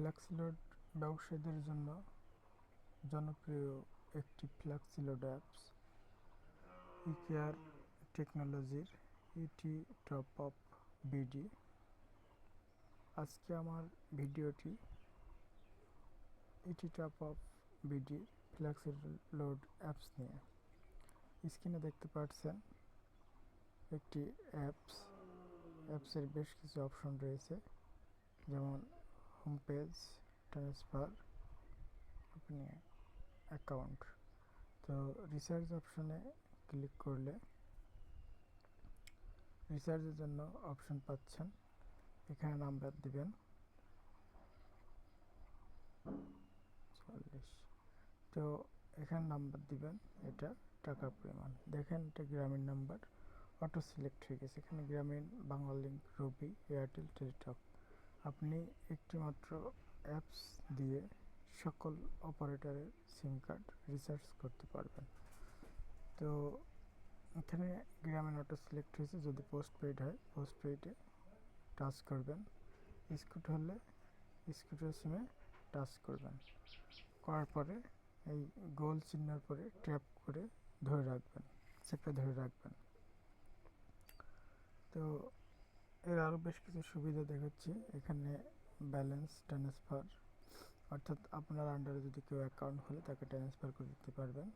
ফ্ল্যাক্সিলোড ব্যবসায়ীদের জন্য জনপ্রিয় একটি ফ্ল্যাক্সিলোড অ্যাপস ইকেয়ার টেকনোলজির ইটি টপ আপ বিডি আজকে আমার ভিডিওটি ET top up BD Flexiload apps নিয়ে। স্ক্রিনে দেখতে পাচ্ছেন একটি অ্যাপস অ্যাপসের বেশ কিছু অপশন রয়েছে, যেমন হোম পেজ ট্রান্সফার আপনি অ্যাকাউন্ট তো রিসার্চ অপশনে ক্লিক করলে রিসার্চের জন্য অপশন পাচ্ছেন। এখানে নাম্বার দিবেন। চল্লিশ। তো এখানে নাম্বার দিবেন, এটা টাকার পরিমাণ। দেখেন এটা গ্রামীণ নাম্বার অটো সিলেক্ট হয়ে গেছে। এখানে গ্রামীণ, বাংলা লিঙ্ক রবি এয়ারটেল টেলিটক আপনি একটি মাত্র অ্যাপস দিয়ে সকল অপারেটরের সিম কার্ড রিচার্জ করতে পারবেন। তো এখানে গ্রামীণ অটো সিলেক্ট হয়েছে, যদি পোস্ট পেইড হয় পোস্ট পেইডে টাচ করবেন। স্কুট হলে স্কুটের সিমে টাচ করবেন। করার পরে এই গোল চিহ্নের পরে ট্যাপ করে ধরে রাখবেন, চেপে ধরে রাখবেন। তো এর আরও বেশ কিছু সুবিধা দেখাচ্ছি। এখানে ব্যালেন্স ট্রান্সফার অর্থাৎ আপনার আন্ডারে যদি কেউ অ্যাকাউন্ট হলে তাকে ট্রান্সফার করে দিতে পারবেন।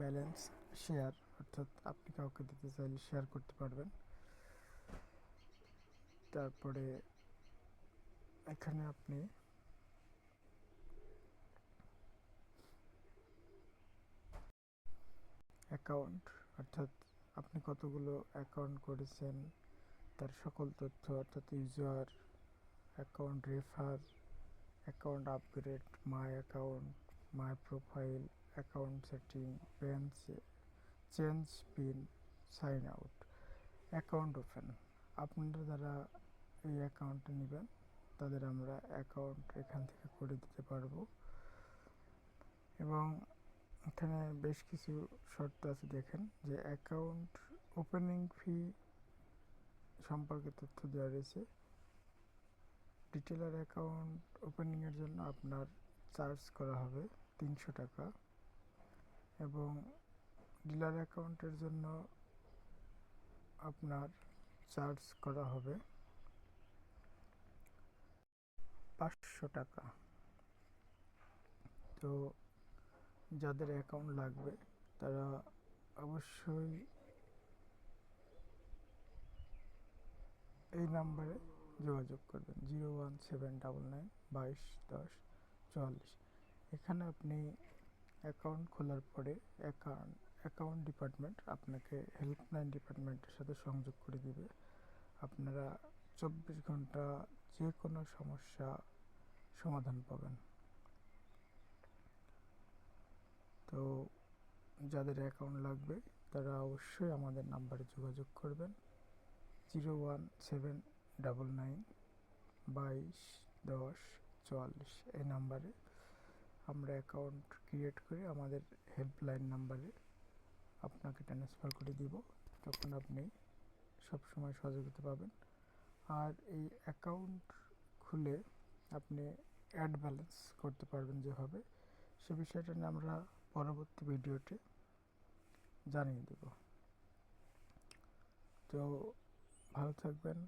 ব্যালেন্স শেয়ার অর্থাৎ আপনি কাউকে দিতে চাইলে শেয়ার করতে পারবেন। তারপরে এখানে আপনি অ্যাকাউন্ট অর্থাৎ আপনি কতগুলো অ্যাকাউন্ট করেছেন তার সকল তথ্য অর্থাৎ user account refer account upgrade my account my profile account setting pin change pin sign out account open আপনারা যারা এই অ্যাকাউন্টটা নেবেন, তাদের আমরা অ্যাকাউন্ট এখান থেকে করে দিতে পারব। এবং এখানে বেশ কিছু শর্ত আছে দেখেন, যে অ্যাকাউন্ট ওপেনিং ফি সম্পর্কে তথ্য দেওয়া রয়েছে। ডিটেলার অ্যাকাউন্ট ওপেনিংয়ের জন্য আপনার চার্জ করা হবে তিনশো টাকা এবং ডিলার অ্যাকাউন্টের জন্য আপনার চার্জ করা হবে পাঁচশো টাকা। তো যাদের অ্যাকাউন্ট লাগবে তারা অবশ্যই এই নাম্বারে যোগাযোগ করবেন। Zero one seven double nine বাইশ দশ চুয়াল্লিশ। এখানে আপনি অ্যাকাউন্ট খোলার পরে অ্যাকাউন্ট অ্যাকাউন্ট ডিপার্টমেন্ট আপনাকে হেল্পলাইন ডিপার্টমেন্টের সাথে সংযোগ করে দিবে। আপনারা চব্বিশ ঘণ্টা যে কোনো সমস্যা সমাধান পাবেন। তো যাদের অ্যাকাউন্ট লাগবে, তারা অবশ্যই আমাদের নাম্বারে যোগাযোগ করবেন। Zero one seven double nine বাইশ দশ চুয়াল্লিশ এই নাম্বারে আমরা অ্যাকাউন্ট ক্রিয়েট করে আমাদের হেল্পলাইন নাম্বারে আপনাকে ট্রান্সফার করে দিব। তখন আপনি সবসময় সহযোগিতা পাবেন। আর এই অ্যাকাউন্ট খুলে আপনি অ্যাড ব্যালেন্স করতে পারবেন যেভাবে। সে বিষয়টা নিয়ে আমরা পরবর্তী ভিডিওতে জানিয়ে দেব। তো ভালো থাকবেন।